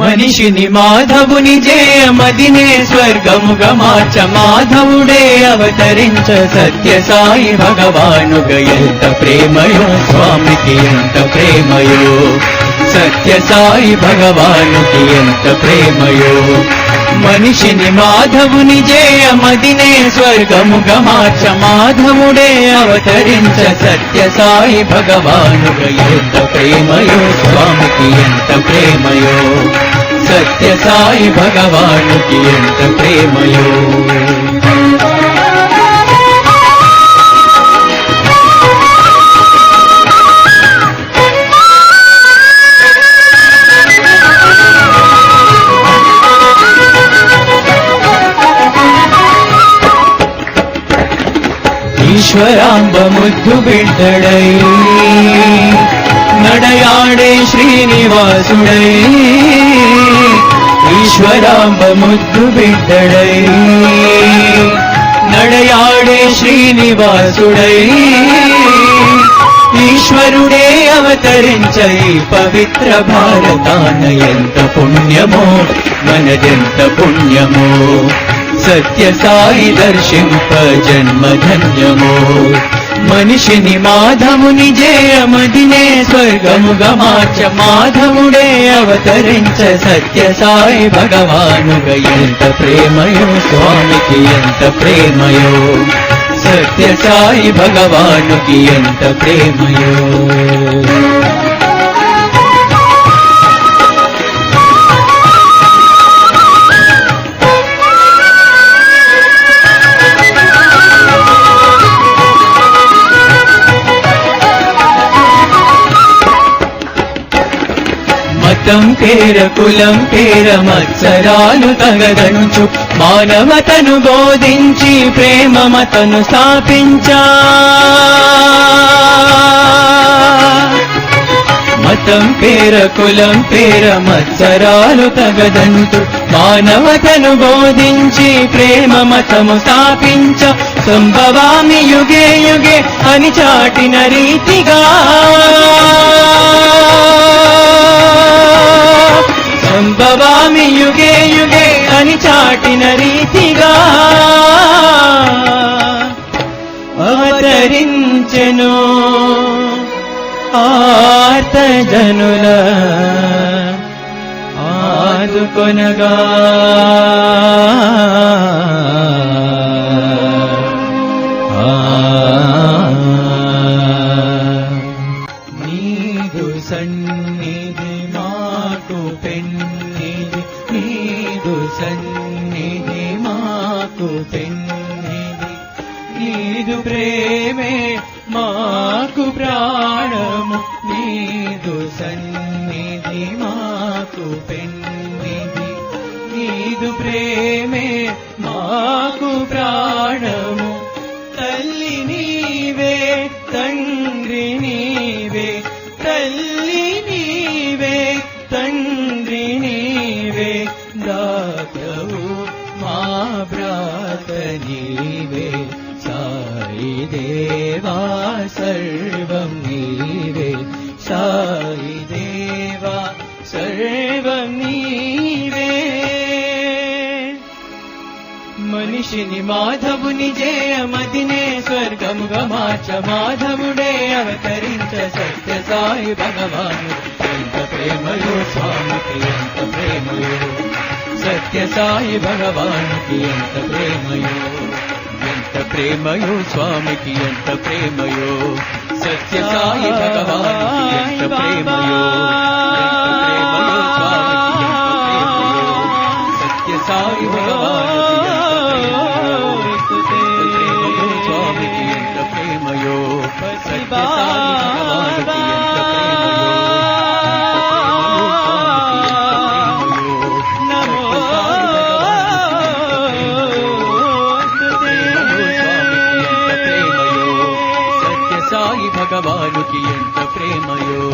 మనిషిని మాధవుని జయ మదినే స్వర్గముగా మార్చ మాధవుడే అవతరించ సత్య సాయి భగవానుగ. ఎంత ప్రేమయో స్వామికి ఎంత ప్రేమయో సత్య సాయి భగవానుకి ఎంత ప్రేమయో మనిషిని మాధవుని జయ మదినే స్వర్గముగా మార్చ మాధవుడే అవతరించ సత్య సాయి భగవానుగ ఎంత ప్రేమయో స్వామికి ఎంత ప్రేమయో? సత్య సాయి భగవానుకి ఎంత ప్రేమయో? ఈశ్వరాంబ ముద్దు బిడ్డడై. నడయాడే శ్రీనివాసుడై. ఈశ్వరాంబ ముద్దు బిడ్డడై. నడయాడే శ్రీనివాసుడై. ఈశ్వరుడే అవతరించై పవిత్ర భారతాన ఎంత పుణ్యమో మనదెంత పుణ్యమో. సత్య సాయి దర్శింప జన్మధన్యమో. మనిషిని మాధవుని జయమదినే స్వర్గము మార్చ మాధముడే అవతరించ సత్య సాయి భగవానుగ. ఎంత ప్రేమయో స్వామికి ఎంత ప్రేమయో. సత్య సాయి భగవానుకి ఎంత ప్రేమయో. మతం పేర కులం పేర మత్సరాలు తగదనుచు. మానవతను బోధించి ప్రేమ మతను స్థాపించా. మతం పేర కులం పేర మత్సరాలు తగదంటు మానవతను బోధించి ప్రేమ మతము స్థాపించ. సంభవామి యుగే యుగే అని చాటిన రీతిగా. సంభవామి యుగే యుగే అని చాటిన రీతిగా అవతరించెను ఆర్తజనుల ఆదుకొనగా. సన్నిధి మాకు పెన్నిధి నీదు ప్రేమే మాకు ప్రాణము. నీదు సన్నిధి మాకు పెన్నిధి నీదు ప్రేమే మాకు ప్రాణము. తల్లి నీవే తండ్రి నీవే जीवे साई देवा सर्वं नीवे। साई देवा सर्वं नीवे। सर्वमीवे मनुषिनि माधमुनिजेयमदिने स्वर्गमुगमा च माधमुडे अवतरिञ्च सत्यसाय भगवान्। च प्रेमयो सायु प्रियन्त प्रेमयो। సత్య సాయి భగవానికి ఎంత ప్రేమయో ఎంత ప్రేమయో స్వామికి ఎంత ప్రేమయో సత్య సాయి భగవానికి ఎంత ప్రేమయో ఎంత ప్రేమయో స్వామికి ఎంత ప్రేమయో సత్య సాయి భగవానుకి ఎంత ప్రేమయో స్వామికి ఎంత ప్రేమయో సత్య సాయి భగవానుకి ఎంత ప్రేమయో.